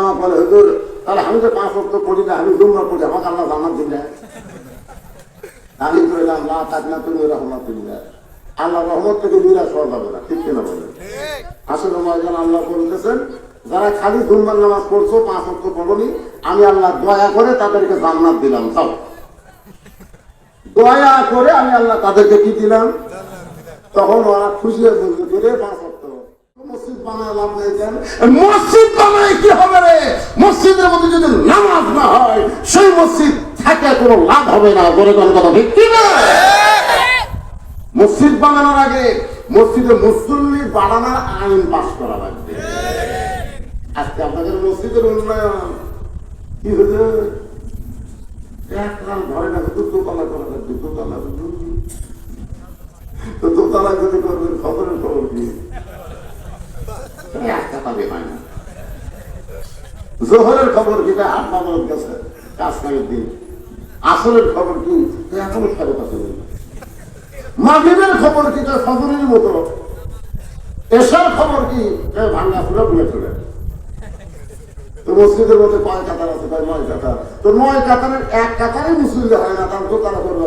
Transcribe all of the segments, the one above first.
আমার বলে হুজুর তাহলে আমি তো পাঁচ পড়ি না আমি জুম্মা পড়ি আমাকে আল্লাহ জান্নাত দিন আমি কইলাম না না তুমি রহমতুল্লাহ আল্লাহ রহমত থেকে হওয়া যাবে না, ঠিক কিনা বলে আসলে মহাজন আল্লাহ বলতেছেন, যারা খালি ধুমবার নামাজ পড়ছো, পাঁচ অক্ট পড়নি, আমি আল্লাহ দয়া করে তাদেরকে জান্নাত দিলাম সব দয়া করে আমি আল্লাহ তাদেরকে কি দিলাম? তখন ওরা খুশি হয়ে বলতে রে, পাঁচ বানালাম না মসজিদ বানায় কি হবে রে? মসজিদের মধ্যে যদি নামাজ না হয়, সেই মসজিদ থাকে কোনো লাভ হবে না বলে কথা ঠিক মসজিদ বানানোর আগে মসজিদে মুসল্লি বাড়ানোর আইন পাস করা লাগবে। আজকে আপনাদের মসজিদের উন্নয়ন কি হলো? এক ঘরে না, দোতলা করা লাগবে, দোতলা। দোতলা যদি করবেন, খবরের খবর কি এক হয় না। জোহরের খবর কিটা আট গেছে কাজ দিন। খবর কি? এখনও ফেরত আছে খবর কি? তো ফজরের মতো। এসার খবর কি? তো মসজিদের মধ্যে কয় কাতার আছে? তাই নয় কাতার। তো নয় কাতারের এক কাতারে মুসলিম হয় না, তার তারা করবে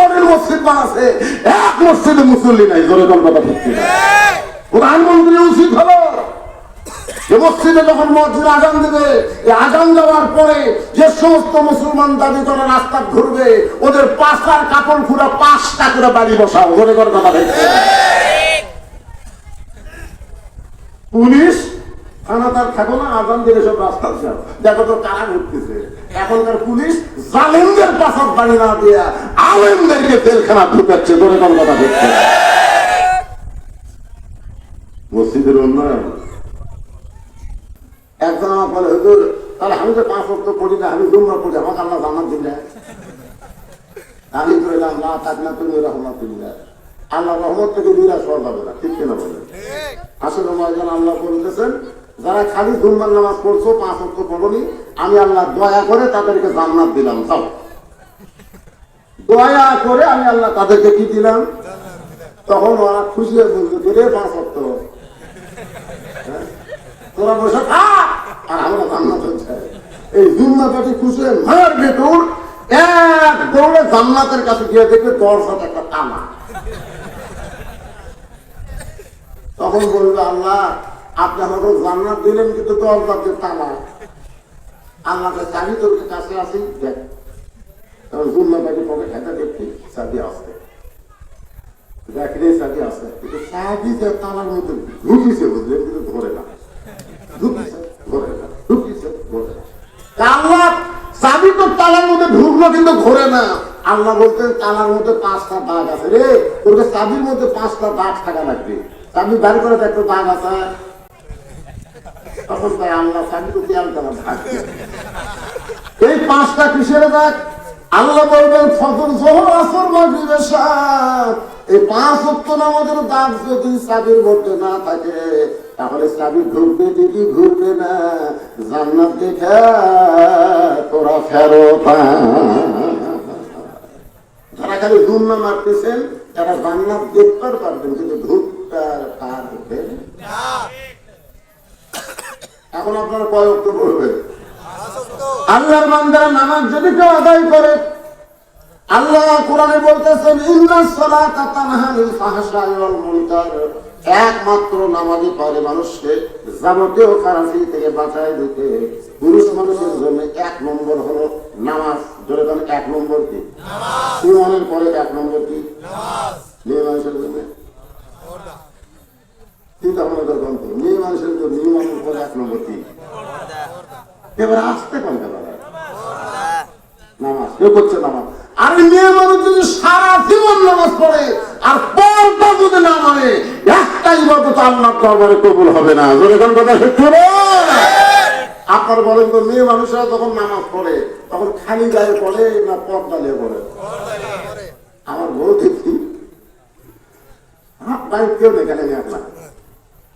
মসজিদ বানাচ্ছে এক মসজিদে মুসল্লি নাই জোরে কোন কথা ঠিক প্রধানমন্ত্রী উচিত হলো যে মসজিদে যখন মসজিদ আজান দেবে এই আজান দেওয়ার পরে যে সমস্ত মুসলমান দাবি করে রাস্তা ঘুরবে ওদের পাঁচটার কাপড় খুঁড়া পাঁচটা করে বাড়ি বসাও জোরে কোন? কথা পুলিশ থানা তার থাকো না আজান দিলে সব রাস্তা যাও দেখো তো কারা ঘুরতেছে। এখনকার পুলিশ জালেমদের পাশার বাড়ি না দিয়া আলেমদেরকে জেলখানা ঢুকাচ্ছে ধরে কোন কথা দেখছে মসজিদের উন্নয়ন। একজন আমার বলে হুজুর তাহলে আমি তো পাঁচ অক্ট পড়ি না আমি জুম্মা পড়ি আমাকে আল্লাহ জানার না আমি কইলাম না থাক না তুমি রহমতুল্লাহ। আল্লাহ রহমত থেকে নিরাশ হওয়া যাবে না ঠিক কিনা বলে আসলে আল্লাহ বলতেছেন যারা খালি ধুমবার নামাজ পড়ছো পাঁচ অক্ট পড়নি, আমি আল্লাহ দয়া করে তাদেরকে জান্নাত দিলাম সব দয়া করে আমি আল্লাহ তাদেরকে কি দিলাম? তখন ওরা খুশি হয়ে বলতো রে পাঁচ হ্যাঁ? তোরা বসে থাক, আর আমরা জান্নাত হচ্ছে এই জুম্মাটাটি খুশি হয়ে মায়ের বেটুর এক দৌড়ে জান্নাতের কাছে গিয়ে দেখবে দরজাটা একটা টানা তখন বলবে, আল্লাহ আপনি আমাকে জান্নাত দিলেন কিন্তু দরজাতে টানা আল্লাহকে চাবি তোর কাছে আসি দেখ। তখন জুম্মাটাকে পকে খেতে দেখছি চাবি আসতে দেখলে চাবি আসতে কিন্তু চাবি যে তালার মধ্যে ঢুকিছে বুঝলেন কিন্তু ধরে না। ঢুকিছে, ধরে না, ঢুকিছে, ধরে না। আল্লাহ বলতেন, তালার মধ্যে পাঁচটা দাগ আছে রে। তোর চাবির মধ্যে পাঁচটা দাগ থাকা লাগবে। বাড়ি দেখতো দাগ আছে। তখন তাই আল্লাহ তো দেয়াল দাগ এই পাঁচটা কিসের দাগ আল্লাহ বলবেন, ফজর, জোহর, আসর, মাগরিব, এশা। এই পাঁচ ওয়াক্ত নামাজের দাগ যদি চাবির মধ্যে না থাকে, তাহলে চাবি ঘুরবে না। জান্নাত দেখে তোরা ফেরত যারা খালি দুর্না মারতেছেন তারা জান্নাত দেখতে পারবেন, কিন্তু ঢুকতে পারবেন না। এখন আপনারা কয় অক্ট করবেন আল্লাহর বান্দারা নামাজ যদি কেউ আদায় করে, আল্লাহ কোরআনে বলতেছেন, ইন্না সালাতা তানহা আনিল ফাহশাই ওয়াল মুনকার। একমাত্র নামাজই পারে মানুষকে যাবতীয় খারাপি থেকে বাঁচায় দিতে। পুরুষ মানুষের জন্য এক নম্বর হলো নামাজ। জোরে এক নম্বর কি? ইমানের পরে এক নম্বর কি মেয়ে মানুষের জন্য চিন্তা ভাবনা করে গ্রন্থ মেয়ে মানুষের জন্য কি এবার আসতে পারবে নামাজ কেউ করছে নামাজ। আর মেয়ে মানুষ যদি সারা জীবন নামাজ পড়ে আর পরটা যদি না মানে একটা ইবাদত আল্লাহ দরবারে কবুল হবে না। যখন কথা সত্যি আপনার বলেন তো মেয়ে মানুষরা যখন নামাজ পড়ে তখন খালি গায়ে পড়ে না পর্দা নিয়ে পড়ে? আমার বউ দেখি। হাত কেউ এখানে নিয়ে আপনার